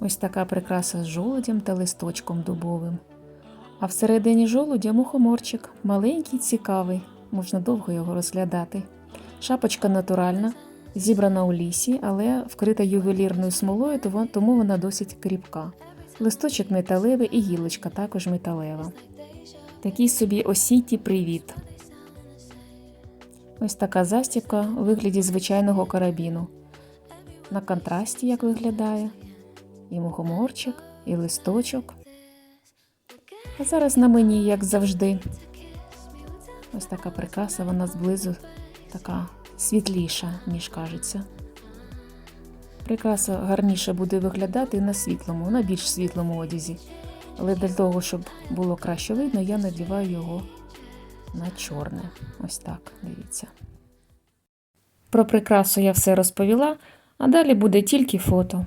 Ось така прикраса з жолудям та листочком дубовим. А всередині жолудя мухоморчик, маленький, цікавий, можна довго його розглядати. Шапочка натуральна, зібрана у лісі, але вкрита ювелірною смолою, тому вона досить кріпка. Листочок металевий і гілочка також металева. Такий собі осійті привіт. Ось така застібка у вигляді звичайного карабіну. На контрасті як виглядає. І мухоморчик, і листочок. А зараз на мені, як завжди. Ось така прикраса, вона зблизу така світліша, ніж кажеться. Прикраса гарніше буде виглядати на світлому, на більш світлому одязі. Але для того, щоб було краще видно, я надіваю його на чорне. Ось так, дивіться. Про прикрасу я все розповіла, а далі буде тільки фото.